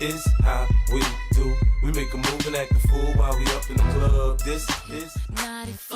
is how we do. We make a move and act a fool while we up in the club. This is. 95.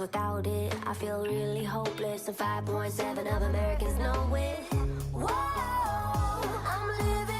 without it. I feel really hopeless, and 5.7 of Americans know it. Whoa, I'm living.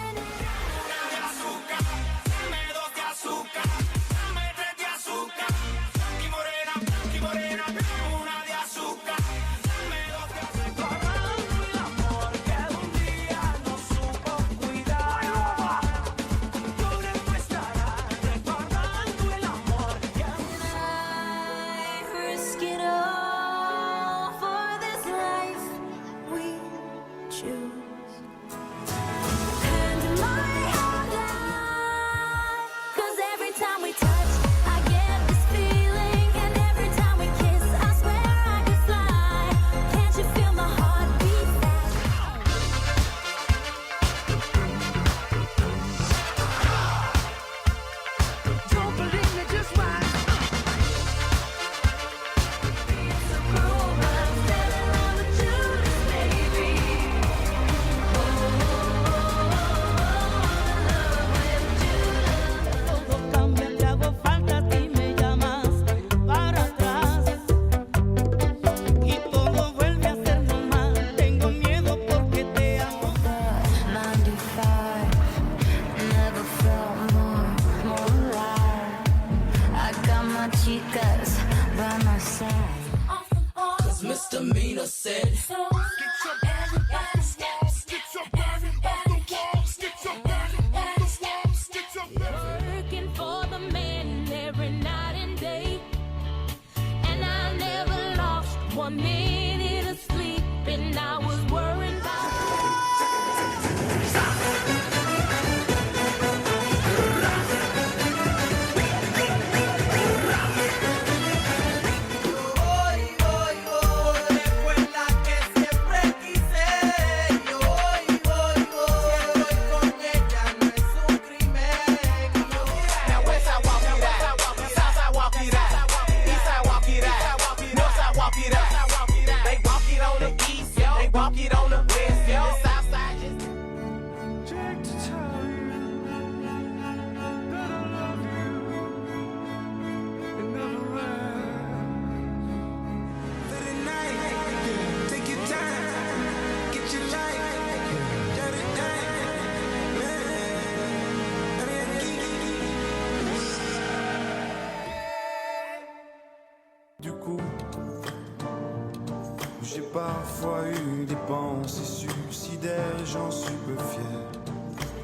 J'en suis peu fier.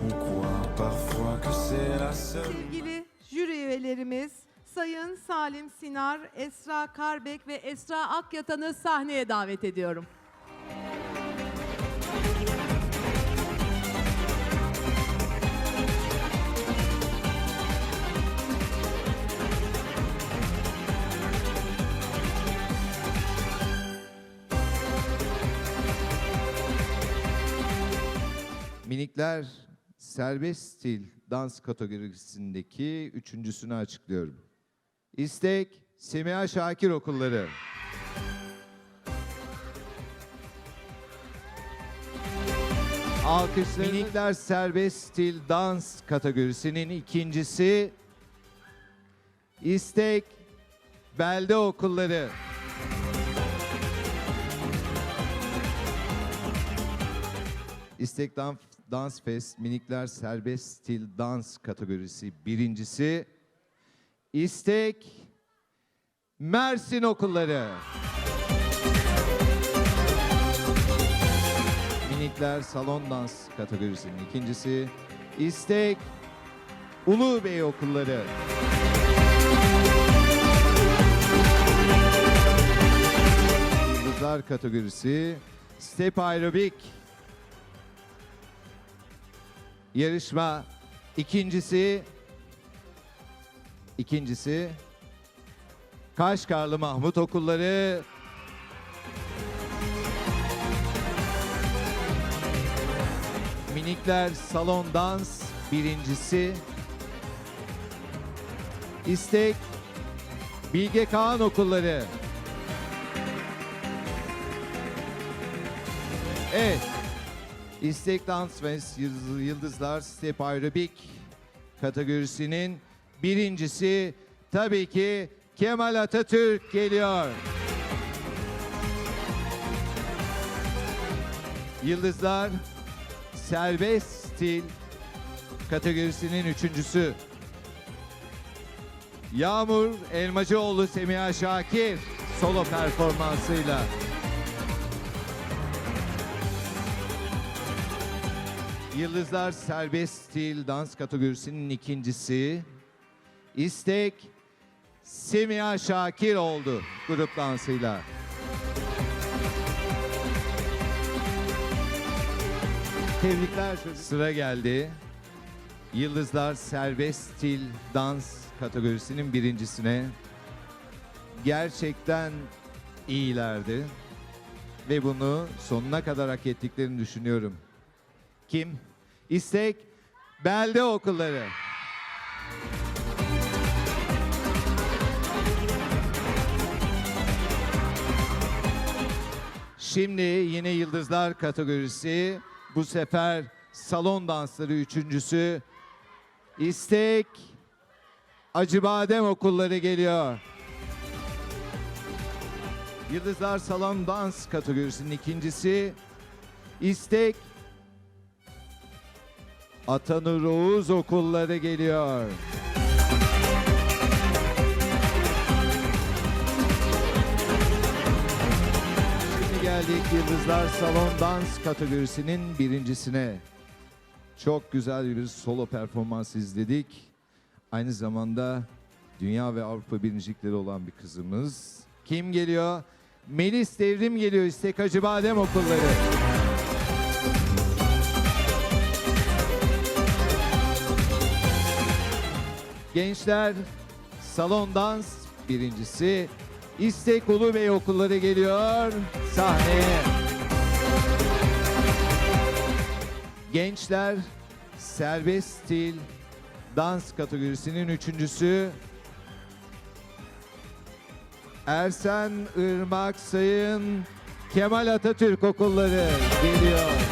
On croit parfois que c'est la seule. Sevgili jüri üyelerimiz Sayın Salim Sinar, Esra Karbek ve Esra Akyatan'ı sahneye davet ediyorum. Minikler serbest stil dans kategorisindeki üçüncüsünü açıklıyorum. İstek Semiha Şakir Okulları. Alkışlarınız Minikler serbest stil dans kategorisinin ikincisi İstek Belde Okulları. İstek Dan- Dans Fest Minikler Serbest Stil Dans kategorisi birincisi. İstek Mersin Okulları. Minikler Salon Dans kategorisinin ikincisi. İstek Ulu Bey Okulları. Yıldızlar kategorisi Step Aerobik yarışma. İkincisi ikincisi Kaşgarlı Mahmut Okulları. Minikler Salon Dans birincisi. İstek Bilge Kağan Okulları. Evet İstek Dans ve Yıldız- Yıldızlar Step Aerobik kategorisinin birincisi tabii ki Kemal Atatürk geliyor. Yıldızlar Serbest Stil kategorisinin üçüncüsü. Yağmur Elmacıoğlu Semiha Şakir solo performansıyla. Yıldızlar Serbest Stil Dans kategorisinin ikincisi. İstek Semiha Şakir oldu grup dansıyla. Tebrikler. Sıra geldi. Yıldızlar Serbest Stil Dans kategorisinin birincisine. Gerçekten iyilerdi. Ve bunu sonuna kadar hak ettiklerini düşünüyorum. Kim? İstek Belde Okulları. Şimdi yine Yıldızlar kategorisi. Bu sefer salon dansları üçüncüsü. İstek Acıbadem Okulları geliyor. Yıldızlar Salon Dans kategorisinin ikincisi. İstek Atanur Oğuz Okulları geliyor. Şimdi geldik Yıldızlar Salon Dans kategorisinin birincisine. Çok güzel bir solo performans izledik. Aynı zamanda dünya ve Avrupa birincilikleri olan bir kızımız. Kim geliyor? Melis Devrim geliyor İstek Hacı Badem Okulları. Gençler salon dans birincisi İstek Ulu Bey okulları geliyor sahneye. Gençler serbest stil dans kategorisinin üçüncüsü Ersen Irmak Sayın Kemal Atatürk okulları geliyor.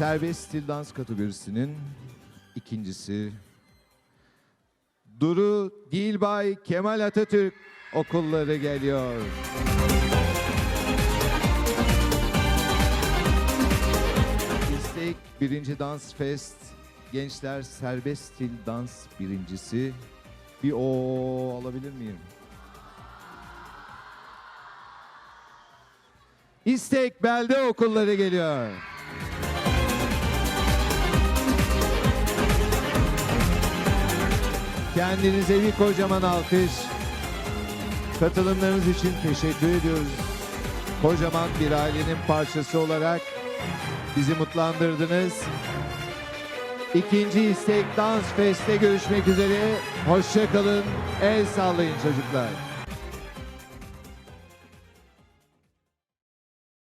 Serbest stil dans kategorisinin ikincisi Duru Dilbay Kemal Atatürk okulları geliyor. İstek birinci dans fest gençler serbest stil dans birincisi bir o alabilir miyim? İstek belde okulları geliyor. Kendinize bir kocaman alkış. Katılımlarınız için teşekkür ediyoruz. Kocaman bir ailenin parçası olarak bizi mutlandırdınız. İkinci istek Dans Fest'te görüşmek üzere. Hoşçakalın. El sallayın çocuklar.